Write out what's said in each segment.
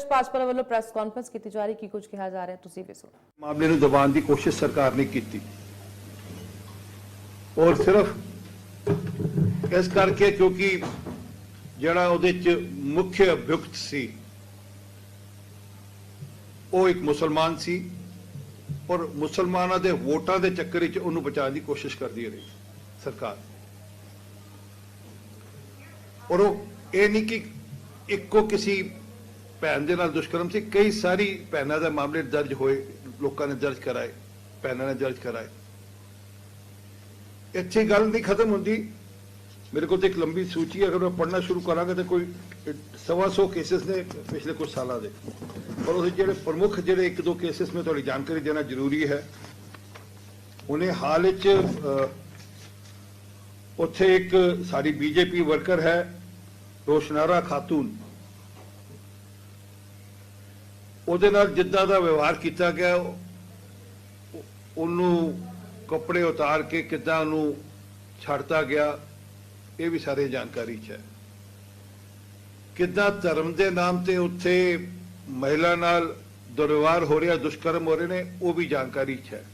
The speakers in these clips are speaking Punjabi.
ਪ੍ਰਦੇਸ਼ ਭਾਜਪਾ ਵੱਲੋਂ ਪ੍ਰੈਸ ਕਾਨਫਰੰਸ ਕੀਤੀ ਜਾ ਰਹੀ, ਕੀ ਕੁਝ ਕਿਹਾ ਜਾ ਰਿਹਾ, ਤੁਸੀਂ ਵੀ ਸੁਣੋ। ਮਾਮਲੇ ਨੂੰ ਦਬਾਉਣ ਦੀ ਕੋਸ਼ਿਸ਼ ਸਰਕਾਰ ਨੇ ਕੀਤੀ। ਔਰ ਸਿਰਫ ਇਸ ਕਰਕੇ ਕਿਉਂਕਿ ਜਿਹੜਾ ਉਹਦੇ ਚ ਮੁੱਖ ਅਭਿਯੁਕਤ ਸੀ, ਉਹ ਇੱਕ ਮੁਸਲਮਾਨ ਸੀ ਔਰ ਮੁਸਲਮਾਨਾਂ ਦੇ ਵੋਟਾਂ ਦੇ ਚੱਕਰ ਵਿੱਚ ਉਹਨੂੰ ਬਚਾਉਣ ਦੀ ਕੋਸ਼ਿਸ਼ ਕਰਦੀ ਰਹੀ ਸਰਕਾਰ। ਔਰ ਉਹ ਇਹ ਨਹੀਂ ਕਿ ਇੱਕੋ ਕਿਸੇ ਭੈਣ ਦੇ ਨਾਲ ਦੁਸ਼ਕਰਮ ਸੀ। ਕਈ ਸਾਰੀ ਭੈਣਾਂ ਦੇ ਮਾਮਲੇ ਦਰਜ ਹੋਏ, ਲੋਕਾਂ ਨੇ ਦਰਜ ਕਰਾਏ, ਭੈਣਾਂ ਨੇ ਦਰਜ ਕਰਾਏ। ਇੱਥੇ ਗੱਲ ਨਹੀਂ ਖਤਮ ਹੁੰਦੀ। ਮੇਰੇ ਕੋਲ ਤੇ ਇੱਕ ਲੰਬੀ ਸੂਚੀ ਹੈ, ਅਗਰ ਮੈਂ ਪੜ੍ਹਨਾ ਸ਼ੁਰੂ ਕਰਾਂਗਾ ਤਾਂ ਕੋਈ ਸਵਾ ਸੌ ਕੇਸਿਸ ਨੇ ਪਿਛਲੇ ਕੁਝ ਸਾਲਾਂ ਦੇ। ਪਰ ਉਹਦੇ ਜਿਹੜੇ ਪ੍ਰਮੁੱਖ ਜਿਹੜੇ ਇੱਕ ਦੋ ਕੇਸਿਸ ਮੈਂ ਤੁਹਾਡੀ ਜਾਣਕਾਰੀ ਦੇਣਾ ਜ਼ਰੂਰੀ ਹੈ, ਉਹਨੇ ਹਾਲ ਵਿੱਚ ਉੱਥੇ ਇੱਕ ਸਾਡੀ ਬੀਜੇਪੀ ਵਰਕਰ ਹੈ, ਰੋਸ਼ਨਾਰਾ ਖਾਤੂਨ। ਉਹਦੇ ਨਾਲ ਜਿੱਦਾਂ ਦਾ ਵਿਵਹਾਰ ਕੀਤਾ ਗਿਆ, ਉਹਨੂੰ ਕੱਪੜੇ ਉਤਾਰ ਕੇ ਕਿੱਦਾਂ ਉਹਨੂੰ ਛੱਡਤਾ ਗਿਆ, ਇਹ ਵੀ ਸਾਰੇ ਜਾਣਕਾਰੀ 'ਚ ਹੈ। ਕਿੱਦਾਂ ਧਰਮ ਦੇ ਨਾਮ ਤੇ ਉੱਥੇ ਮਹਿਲਾ ਨਾਲ ਦੁਰਵਿਵਹਾਰ ਹੋ ਰਿਹਾ, ਦੁਸ਼ਕਰਮ ਹੋ ਰਹੇ ਨੇ, ਉਹ ਵੀ ਜਾਣਕਾਰੀ 'ਚ ਹੈ।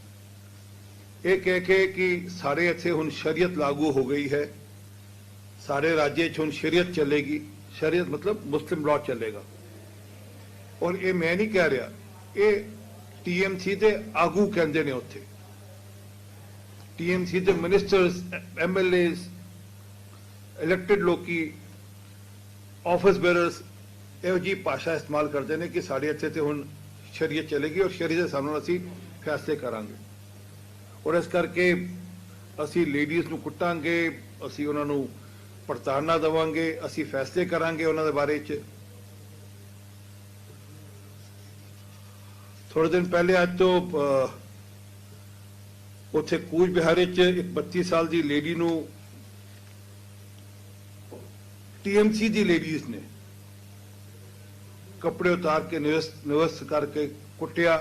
ਇਹ ਕਹਿ ਕੇ ਕਿ ਸਾਰੇ ਇੱਥੇ ਹੁਣ ਸ਼ਰੀਅਤ ਲਾਗੂ ਹੋ ਗਈ ਹੈ। ਸਾਰੇ ਰਾਜੇ 'ਚ ਹੁਣ ਸ਼ਰੀਅਤ ਚੱਲੇਗੀ। ਸ਼ਰੀਅਤ ਮਤਲਬ ਮੁਸਲਿਮ ਲਾਅ ਚੱਲੇਗਾ। ਔਰ ਇਹ ਮੈਂ ਨਹੀਂ ਕਹਿ ਰਿਹਾ, ਇਹ ਟੀਐਮਸੀ ਦੇ ਆਗੂ ਕਹਿੰਦੇ ਨੇ ਉੱਥੇ। ਟੀਐਮਸੀ ਦੇ ਮਿਨਿਸਟਰਸ ਐਮਐਲਏਸ ਇਲੈਕਟਿਡ ਲੋਕੀ ਆਫਿਸ ਬੇਅਰਰਸ ਇਹੋ ਜੀ ਭਾਸ਼ਾ ਇਸਤੇਮਾਲ ਕਰਦੇ ਨੇ ਕਿ ਸਾਡੇ ਇੱਥੇ ਤੇ ਹੁਣ ਸ਼ਰੀਅਤ ਚੱਲੇਗੀ ਔਰ ਸ਼ਰੀਅਤ ਦੇ ਸਾਨੂੰ ਅਸੀਂ ਫੈਸਲੇ ਕਰਾਂਗੇ। ਔਰ ਇਸ ਕਰਕੇ ਅਸੀਂ ਲੇਡੀਜ਼ ਨੂੰ ਕੁੱਟਾਂਗੇ, ਅਸੀਂ ਉਹਨਾਂ ਨੂੰ ਪੜਤਾਨਾ ਦੇਵਾਂਗੇ, ਅਸੀਂ ਫੈਸਲੇ ਕਰਾਂਗੇ ਉਹਨਾਂ ਦੇ ਬਾਰੇ ਚ। ਥੋੜੇ ਦਿਨ ਪਹਿਲੇ ਅੱਜ ਤੋਂ ਉੱਥੇ ਕੂਚ ਬਿਹਾਰ ਵਿੱਚ ਇੱਕ 32 ਸਾਲ ਦੀ ਲੇਡੀ ਨੂੰ ਟੀਐਮਸੀ ਦੀ ਲੇਡੀਜ਼ ਨੇ ਕੱਪੜੇ ਉਤਾਰ ਕੇ ਨਿਵਸ ਨਿਵਸ ਕਰਕੇ ਕੁੱਟਿਆ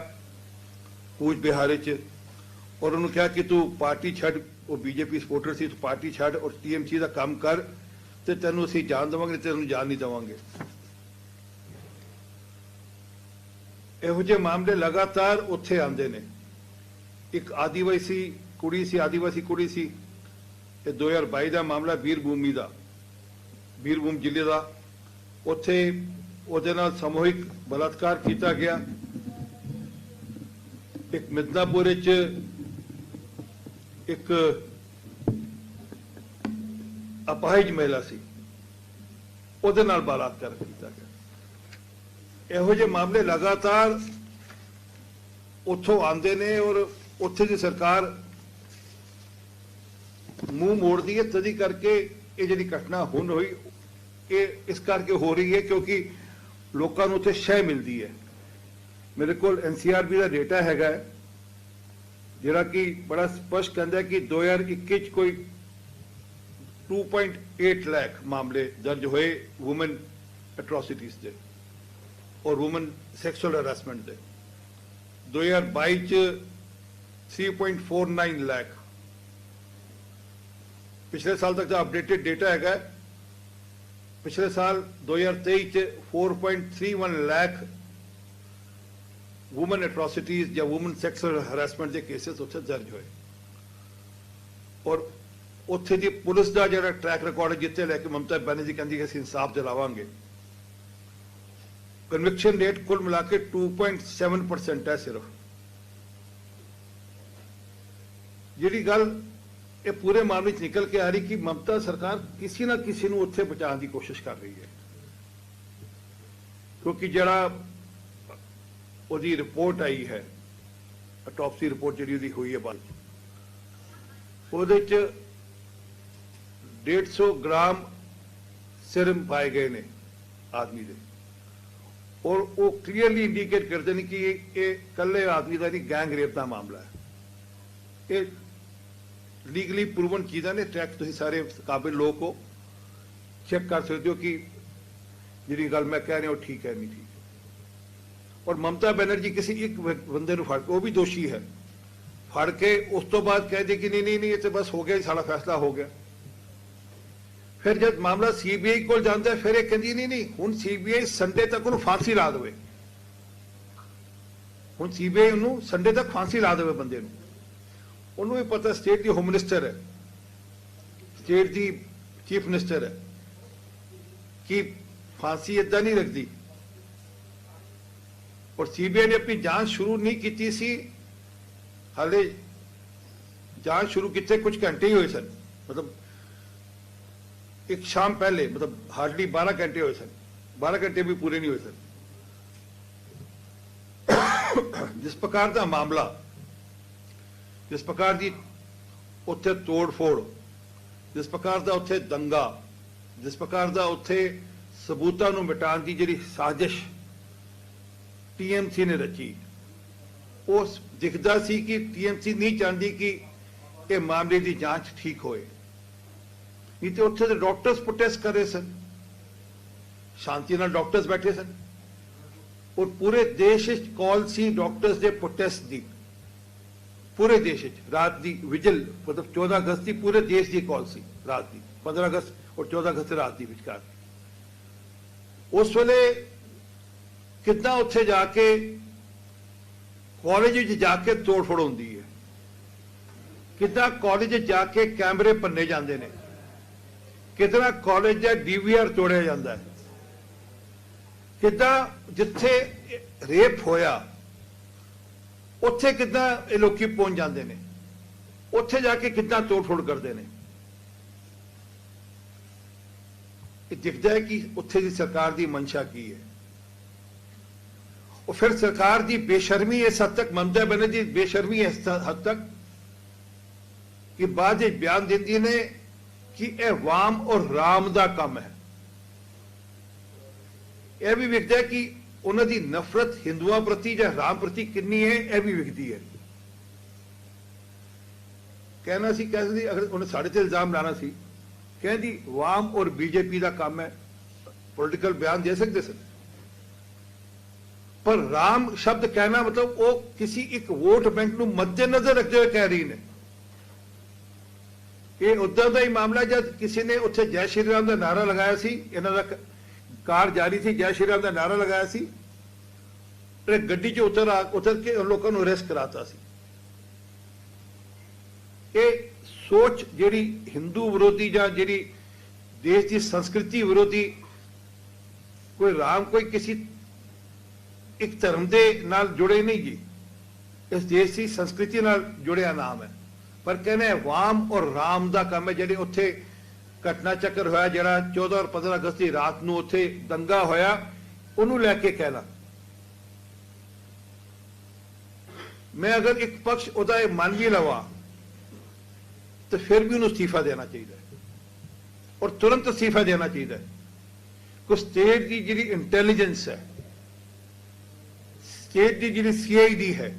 ਕੂਚ ਬਿਹਾਰ ਵਿੱਚ ਔਰ ਉਹਨੂੰ ਕਿਹਾ ਕਿ ਤੂੰ ਪਾਰਟੀ ਛੱਡ, ਉਹ ਬੀਜੇਪੀ ਸਪੋਰਟਰ ਸੀ, ਤੂੰ ਪਾਰਟੀ ਛੱਡ ਔਰ ਟੀਐਮਸੀ ਦਾ ਕੰਮ ਕਰ ਤੇ ਤੈਨੂੰ ਅਸੀਂ ਜਾਣ ਦੇਵਾਂਗੇ ਤੈਨੂੰ ਜਾਣ ਨਹੀਂ ਦੇਵਾਂਗੇ। ਇਹੋ ਜਿਹੇ ਮਾਮਲੇ ਲਗਾਤਾਰ ਉੱਥੇ ਆਉਂਦੇ ਨੇ। ਇੱਕ ਆਦੀਵਾਸੀ ਕੁੜੀ ਸੀ, ਆਦੀਵਾਸੀ ਕੁੜੀ ਸੀ। ਇਹ 2022 ਦਾ ਮਾਮਲਾ ਵੀਰਭੂਮੀ ਦਾ, ਵੀਰਭੂਮ ਜ਼ਿਲ੍ਹੇ ਦਾ। ਉੱਥੇ ਉਹਦੇ ਨਾਲ ਸਮੂਹਿਕ ਬਲਾਤਕਾਰ ਕੀਤਾ ਗਿਆ। ਇੱਕ ਮਿਦਨਾਪੁਰ ਵਿੱਚ ਇੱਕ ਅਪਾਹਿਜ ਮਹਿਲਾ ਸੀ। ਉਹਦੇ ਨਾਲ ਬਲਾਤਕਾਰ ਕੀਤਾ ਗਿਆ। ਇਹੋ ਜਿਹੇ ਮਾਮਲੇ ਲਗਾਤਾਰ ਉੱਥੋਂ ਆਉਂਦੇ ਨੇ ਔਰ ਉੱਥੇ ਦੀ ਸਰਕਾਰ ਮੂੰਹ ਮੋੜਦੀ ਹੈ। ਤਦੀ ਕਰਕੇ ਇਹ ਜਿਹੜੀ ਘਟਨਾ ਹੁਣ ਹੋਈ, ਇਹ ਇਸ ਕਰਕੇ ਹੋ ਰਹੀ ਹੈ ਕਿਉਂਕਿ ਲੋਕਾਂ ਨੂੰ ਉੱਥੇ ਸ਼ੈ ਮਿਲਦੀ ਹੈ। ਮੇਰੇ ਕੋਲ ਐਨਸੀਆਰਬੀ ਦਾ ਡੇਟਾ ਹੈਗਾ ਜਿਹੜਾ ਕਿ ਬੜਾ ਸਪਸ਼ਟ ਕਹਿੰਦਾ ਹੈ ਕਿ 2021 ਚ ਕੋਈ 2.8 ਲੱਖ ਮਾਮਲੇ ਦਰਜ ਹੋਏ ਔਮਨ ਐਟਰੋਸਿਟੀਜ਼ ਦੇ। ਔਰ ਔਮਨ ਸੈਕਸ਼ੂਅਲ ਹਰਾਸਮੈਂਟ ਦੇ। 2022 ਚ 3.49 ਲੱਖ ਪਿਛਲੇ ਸਾਲ ਤੱਕ ਦਾ ਅਪਡੇਟਡ ਡੇਟਾ ਹੈਗਾ। ਪਿਛਲੇ ਸਾਲ 2023 ਚ 4.31 ਲੱਖ ਔਮਨ ਐਟਰੋਸਿਟੀਜ਼ ਜਾਂ ਔਮਨ ਸੈਕਸ਼ੂਅਲ ਹਰਾਸਮੈਂਟ ਦੇ ਕੇसेस ਉੱਥੇ ਦਰਜ ਹੋਏ। ਔਰ ਉੱਥੇ ਦੀ ਪੁਲਿਸ ਦਾ ਜਿਹੜਾ ਟਰੈਕ ਰਿਕਾਰਡ ਜਿੱਤੇ ਲੈ ਕੇ ਮਮਤਾ ਬੈਨਰਜੀ ਕਹਿੰਦੀ ਕਿ ਅਸੀਂ ਇਨਸਾਫ ਦਿਲਾਵਾਂਗੇ। ਕਨਵਿਕਸ਼ਨ ਰੇਟ ਕੁੱਲ ਮਿਲਾ ਕੇ 2.7% ਹੈ ਸਿਰਫ ਜਿਹੜੀ ਗੱਲ ਇਹ ਪੂਰੇ ਮਾਮਲੇ 'ਚ ਨਿਕਲ ਕੇ ਆ ਰਹੀ ਕਿ ਮਮਤਾ ਸਰਕਾਰ ਕਿਸੇ ਨਾ ਕਿਸੇ ਨੂੰ ਉੱਥੇ ਬਚਾਉਣ ਦੀ ਕੋਸ਼ਿਸ਼ ਕਰ ਰਹੀ ਹੈ ਕਿਉਂਕਿ ਜਿਹੜਾ ਉਹਦੀ ਰਿਪੋਰਟ ਆਈ ਹੈ ਅਟੋਪਸੀ ਰਿਪੋਰਟ ਜਿਹੜੀ ਉਹਦੀ ਹੋਈ ਹੈ ਬਾਅਦ ਉਹਦੇ 'ਚ 150 ਗ੍ਰਾਮ ਸਿਰਮ ਪਾਏ ਗਏ ਨੇ ਆਦਮੀ ਦੇ ਔਰ ਉਹ ਕਲੀਅਰਲੀ ਇੰਡੀਕੇਟ ਕਰਦੇ ਨੇ ਕਿ ਇਹ ਇਹ ਇਕੱਲੇ ਆਦਮੀ ਦਾ ਨਹੀਂ ਗੈਂਗ ਰੇਪ ਦਾ ਮਾਮਲਾ ਹੈ। ਇਹ ਲੀਗਲੀ ਪ੍ਰੂਵਨ ਚੀਜ਼ਾਂ ਨੇ ਟਰੈਕ ਤੁਸੀਂ ਸਾਰੇ ਕਾਬਿਲ ਲੋਕ ਹੋ। ਚੈੱਕ ਕਰ ਸਕਦੇ ਹੋ ਕਿ ਜਿਹੜੀ ਗੱਲ ਮੈਂ ਕਹਿ ਰਿਹਾ, ਉਹ ਠੀਕ ਹੈ ਨਹੀਂ ਠੀਕ ਔਰ ਮਮਤਾ ਬੈਨਰਜੀ ਕਿਸੇ ਇੱਕ ਬੰਦੇ ਨੂੰ ਫੜ ਕੇ, ਉਹ ਵੀ ਦੋਸ਼ੀ ਹੈ। ਫੜ ਕੇ ਉਸ ਤੋਂ ਬਾਅਦ ਕਹਿ ਦੇ ਕਿ ਨਹੀਂ ਨਹੀਂ ਨਹੀਂ, ਇਹ ਤੇ ਬਸ ਹੋ ਗਿਆ ਸਾਡਾ ਫੈਸਲਾ ਹੋ ਗਿਆ। ਫਿਰ ਜਦ ਮਾਮਲਾ ਸੀਬੀਆਈ ਕੋਲ ਜਾਂਦਾ ਫਿਰ ਇਹ ਕਹਿੰਦੀ, ਨਹੀਂ ਨਹੀਂ, ਹੁਣ ਸੀਬੀਆਈ ਸੰਡੇ ਤੱਕ ਉਹਨੂੰ ਫਾਂਸੀ ਲਾ ਦੇਵੇ। ਹੁਣ ਸੀਬੀਆਈ ਉਹਨੂੰ ਸੰਡੇ ਤੱਕ ਫਾਂਸੀ ਲਾ ਦੇਵੇ ਬੰਦੇ ਨੂੰ। ਉਹਨੂੰ ਵੀ ਪਤਾ ਸਟੇਟ ਦੀ ਹੋਮ ਮਿਨਿਸਟਰ ਹੈ, ਸਟੇਟ ਦੀ ਚੀਫ ਮਿਨਿਸਟਰ ਹੈ, ਕਿ ਫਾਂਸੀ ਇਦਾਂ ਨਹੀਂ ਲੱਗਦੀ। ਔਰ ਸੀਬੀਆਈ ਨੇ ਆਪਣੀ ਜਾਂਚ ਸ਼ੁਰੂ ਨਹੀਂ ਕੀਤੀ ਸੀ। ਹਾਲੇ ਜਾਂਚ ਸ਼ੁਰੂ ਕੀਤੇ ਕੁਝ ਘੰਟੇ ਹੀ ਹੋਏ ਸਨ। ਮਤਲਬ ਇੱਕ ਸ਼ਾਮ ਪਹਿਲੇ, ਮਤਲਬ ਹਾਰਡਲੀ 12 ਘੰਟੇ ਹੋਏ ਸਨ। 12 ਘੰਟੇ ਵੀ ਪੂਰੇ ਨਹੀਂ ਹੋਏ ਸਨ। ਜਿਸ ਪ੍ਰਕਾਰ ਦਾ ਮਾਮਲਾ, ਜਿਸ ਪ੍ਰਕਾਰ ਦੀ ਉੱਥੇ ਤੋੜ ਫੋੜ ਜਿਸ ਪ੍ਰਕਾਰ ਦਾ ਉੱਥੇ ਦੰਗਾ, ਜਿਸ ਪ੍ਰਕਾਰ ਦਾ ਉੱਥੇ ਸਬੂਤਾਂ ਨੂੰ ਮਿਟਾਉਣ ਦੀ ਜਿਹੜੀ ਸਾਜ਼ਿਸ਼ ਟੀਐਮਸੀ ਨੇ ਰਚੀ ਉਸ ਦਿਖਦਾ ਸੀ ਕਿ ਟੀਐਮਸੀ ਨਹੀਂ ਚਾਹੁੰਦੀ ਕਿ ਇਹ ਮਾਮਲੇ ਦੀ ਜਾਂਚ ਠੀਕ ਹੋਏ। ਨਹੀਂ ਤੇ ਉੱਥੇ ਦੇ ਡਾਕਟਰਸ ਪ੍ਰੋਟੈਸਟ ਕਰ ਰਹੇ ਸਨ। ਸ਼ਾਂਤੀ ਨਾਲ ਡਾਕਟਰਸ ਬੈਠੇ ਸਨ। ਔਰ ਪੂਰੇ ਦੇਸ਼ ਵਿੱਚ ਕਾਲ ਸੀ ਡਾਕਟਰਸ ਦੇ ਪ੍ਰੋਟੈਸਟ ਦੀ? ਪੂਰੇ ਦੇਸ਼ ਵਿੱਚ, ਰਾਤ ਦੀ ਵਿਜਲ ਮਤਲਬ 14 ਅਗਸਤ ਦੀ ਪੂਰੇ ਦੇਸ਼ ਦੀ ਕਾਲ ਸੀ, ਰਾਤ ਦੀ 15 ਅਗਸਤ ਔਰ 14 ਅਗਸਤ ਰਾਤ ਦੀ ਵਿਚਕਾਰ। ਉਸ ਵੇਲੇ ਕਿੱਦਾਂ ਉੱਥੇ ਜਾ ਕੇ ਕਾਲਜ ਵਿੱਚ ਜਾ ਕੇ ਤੋੜਫੋੜ ਹੁੰਦੀ ਹੈ? ਕਿੱਦਾਂ ਕਾਲਜ ਜਾ ਕੇ ਕੈਮਰੇ ਭੰਨੇ ਜਾਂਦੇ ਨੇ? ਕਿਤਨਾ ਕਾਲਜ ਦਾ ਡੀਵੀਆਰ ਤੋੜਿਆ ਜਾਂਦਾ ਹੈ। ਕਿੱਦਾਂ ਜਿੱਥੇ ਰੇਪ ਹੋਇਆ, ਉੱਥੇ ਕਿੱਦਾਂ ਇਹ ਲੋਕੀ ਪਹੁੰਚ ਜਾਂਦੇ ਨੇ, ਉੱਥੇ ਜਾ ਕੇ ਕਿੱਦਾਂ ਤੋੜਫੋੜ ਕਰਦੇ ਨੇ। ਇਹ ਦਿਖਦਾ ਹੈ ਕਿ ਉੱਥੇ ਦੀ ਸਰਕਾਰ ਦੀ ਮਨਸ਼ਾ ਕੀ ਹੈ। ਉਹ ਫਿਰ ਸਰਕਾਰ ਦੀ ਬੇਸ਼ਰਮੀ ਇਸ ਹੱਦ ਤੱਕ ਮਮਤਾ ਬੈਨਰਜੀ ਦੀ ਬੇਸ਼ਰਮੀ ਇਸ ਹੱਦ ਤੱਕ ਕਿ ਬਾਅਦ ਵਿੱਚ ਬਿਆਨ ਦਿੰਦੀ ਨੇ ਕਿ ਇਹ ਵਾਮ ਔਰ ਰਾਮ ਦਾ ਕੰਮ ਹੈ। ਇਹ ਵੀ ਵਿਖਦਾ ਕਿ ਉਹਨਾਂ ਦੀ ਨਫ਼ਰਤ ਹਿੰਦੂਆਂ ਪ੍ਰਤੀ ਜਾਂ ਰਾਮ ਪ੍ਰਤੀ ਕਿੰਨੀ ਹੈ, ਇਹ ਵੀ ਵਿਖਦੀ ਹੈ। ਕਹਿਣਾ ਸੀ, ਕਹਿੰਦੀ ਅਗਰ ਉਹਨੇ ਸਾਡੇ ਤੇ ਇਲਜ਼ਾਮ ਲਾਣਾ ਸੀ, ਕਹਿੰਦੀ ਵਾਮ ਔਰ ਬੀਜੇਪੀ ਦਾ ਕੰਮ ਹੈ। ਪੋਲਿਟੀਕਲ ਬਿਆਨ ਦੇ ਸਕਦੇ ਸਨ। ਪਰ ਰਾਮ ਸ਼ਬਦ ਕਹਿਣਾ ਮਤਲਬ ਉਹ ਕਿਸੇ ਇੱਕ ਵੋਟ ਬੈਂਕ ਨੂੰ ਮੱਦੇਨਜ਼ਰ ਰੱਖਦੇ ਹੋਏ ਕਹਿ ਰਹੀ ਨੇ। ਇਹ ਉਦੋਂ ਦਾ ਹੀ ਮਾਮਲਾ ਜਦ ਕਿਸੇ ਨੇ ਉੱਥੇ ਜੈ ਸ਼੍ਰੀ ਰਾਮ ਦਾ ਨਾਰਾ ਲਗਾਇਆ ਸੀ, ਇਹਨਾਂ ਦਾ ਕਾਰ ਜਾਰੀ ਸੀ, ਜੈ ਸ਼੍ਰੀ ਰਾਮ ਦਾ ਨਾਰਾ ਲਗਾਇਆ ਸੀ, ਤੇ ਗੱਡੀ 'ਚ ਉਤਰ ਆ, ਉਤਰ ਕੇ ਲੋਕਾਂ ਨੂੰ ਅਰੈਸਟ ਕਰਾਤਾ ਸੀ। ਇਹ ਸੋਚ ਜਿਹੜੀ ਹਿੰਦੂ ਵਿਰੋਧੀ ਜਾਂ ਜਿਹੜੀ ਦੇਸ਼ ਦੀ ਸੰਸਕ੍ਰਿਤੀ ਵਿਰੋਧੀ, ਕੋਈ ਰਾਮ, ਕੋਈ ਕਿਸੇ ਇੱਕ ਧਰਮ ਦੇ ਨਾਲ ਜੁੜੇ ਨਹੀਂ ਜੀ, ਇਸ ਦੇਸ਼ ਦੀ ਸੰਸਕ੍ਰਿਤੀ ਨਾਲ ਜੁੜਿਆ ਨਾਮ ਹੈ। ਪਰ ਕਹਿੰਦੇ ਵਾਮ ਔਰ ਰਾਮ ਦਾ ਕੰਮ ਹੈ, ਜਿਹੜੇ ਉੱਥੇ ਘਟਨਾ ਚੱਕਰ ਹੋਇਆ, ਜਿਹੜਾ 14 ਔਰ 15 ਅਗਸਤ ਦੀ ਰਾਤ ਨੂੰ ਉੱਥੇ ਦੰਗਾ ਹੋਇਆ, ਉਹਨੂੰ ਲੈ ਕੇ ਕਹਿਣਾ। ਮੈਂ ਅਗਰ ਇੱਕ ਪਕਸ਼ ਉਹਦਾ ਇਹ ਮੰਨ ਵੀ ਲਵਾਂ, ਤਾਂ ਫਿਰ ਵੀ ਉਹਨੂੰ ਅਸਤੀਫਾ ਦੇਣਾ ਚਾਹੀਦਾ ਔਰ ਤੁਰੰਤ ਅਸਤੀਫਾ ਦੇਣਾ ਚਾਹੀਦਾ ਹੈ। ਕੋ ਸਟੇਟ ਦੀ ਜਿਹੜੀ ਇੰਟੈਲੀਜੈਂਸ ਹੈ, ਸਟੇਟ ਦੀ ਜਿਹੜੀ ਸੀਆਈਡੀ ਹੈ,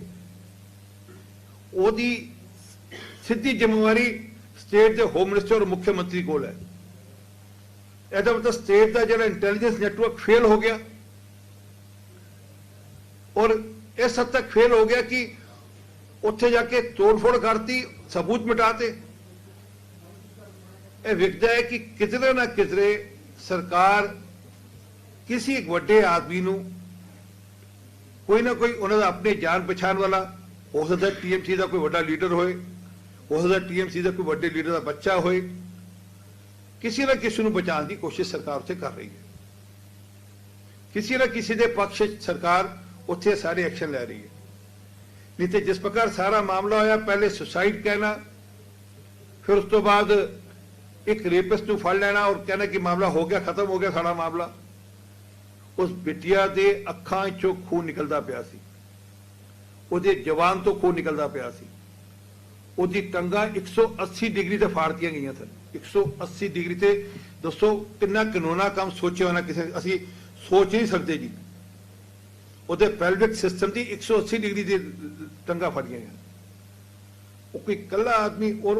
ਉਹਦੀ ਸਿੱਧੀ ਜ਼ਿੰਮੇਵਾਰੀ ਸਟੇਟ ਦੇ ਹੋਮ ਮਿਨਿਸਟਰ ਔਰ ਮੁੱਖ ਮੰਤਰੀ ਕੋਲ ਹੈ। ਇਹਦਾ ਮਤਲਬ ਸਟੇਟ ਦਾ ਜਿਹੜਾ ਇੰਟੈਲੀਜੈਂਸ ਨੈਟਵਰਕ ਫੇਲ ਹੋ ਗਿਆ। ਔਰ ਇਸ ਹੱਦ ਤੱਕ ਫੇਲ ਹੋ ਗਿਆ ਕਿ ਉੱਥੇ ਜਾ ਕੇ ਤੋੜਫੋੜ ਕਰਤੀ, ਸਬੂਤ ਮਿਟਾਤੇ। ਇਹ ਵਿਖਦਾ ਹੈ ਕਿ ਕਿਧਰੇ ਨਾ ਕਿਧਰੇ ਸਰਕਾਰ ਕਿਸੇ ਇੱਕ ਵੱਡੇ ਆਦਮੀ ਨੂੰ ਕੋਈ ਨਾ ਕੋਈ ਉਹਨਾਂ ਦਾ ਆਪਣੇ ਜਾਣ ਪਛਾਣ ਵਾਲਾ, ਹੋ ਸਕਦਾ ਟੀਐਮਸੀ ਦਾ ਕੋਈ ਵੱਡਾ ਲੀਡਰ ਹੋਏ। ਹੋ ਸਕਦਾ ਟੀਐਮਸੀ ਦਾ ਕੋਈ ਵੱਡੇ ਲੀਡਰ ਦਾ ਬੱਚਾ ਹੋਏ, ਕਿਸੇ ਨਾ ਕਿਸੇ ਨੂੰ ਬਚਾਉਣ ਦੀ ਕੋਸ਼ਿਸ਼ ਸਰਕਾਰ ਉੱਥੇ ਕਰ ਰਹੀ ਹੈ। ਕਿਸੇ ਨਾ ਕਿਸੇ ਦੇ ਪੱਖ 'ਚ ਸਰਕਾਰ ਉੱਥੇ ਸਾਰੇ ਐਕਸ਼ਨ ਲੈ ਰਹੀ ਹੈ। ਨਹੀਂ ਤੇ ਜਿਸ ਪ੍ਰਕਾਰ ਸਾਰਾ ਮਾਮਲਾ ਹੋਇਆ, ਪਹਿਲੇ ਸੁਸਾਈਡ ਕਹਿਣਾ, ਫਿਰ ਉਸ ਤੋਂ ਬਾਅਦ ਇੱਕ ਰੇਪਿਸਟ ਨੂੰ ਫੜ ਲੈਣਾ ਔਰ ਕਹਿਣਾ ਕਿ ਮਾਮਲਾ ਹੋ ਗਿਆ, ਖਤਮ ਹੋ ਗਿਆ ਸਾਡਾ ਮਾਮਲਾ। ਉਸ ਬਿਟਿਆ ਦੇ ਅੱਖਾਂ 'ਚੋਂ ਖੂਨ ਨਿਕਲਦਾ ਪਿਆ ਸੀ। ਉਹਦੇ ਜਵਾਨ ਤੋਂ ਖੂਨ ਨਿਕਲਦਾ ਪਿਆ ਸੀ। ਉਹਦੀ ਟੰਗਾਂ 180 ਡਿਗਰੀ ਤੇ ਫਾੜਤੀਆਂ ਗਈਆਂ ਸਨ। 180 ਡਿਗਰੀ ਤੇ ਦੱਸੋ ਕਿੰਨਾ ਕਾਨੂੰਨਾ ਕੰਮ ਸੋਚਿਆ ਹੋਣਾ ਕਿਸੇ ਅਸੀਂ ਸੋਚ ਨਹੀਂ ਸਕਦੇ ਜੀ। ਉਹਦੇ ਪੈਲਵਿਕ ਸਿਸਟਮ ਦੀ 180 ਡਿਗਰੀ ਦੀ ਟੰਗਾ ਫੜ ਗਈਆਂ। ਉਹ ਕੋਈ ਇਕੱਲਾ ਆਦਮੀ ਔਰ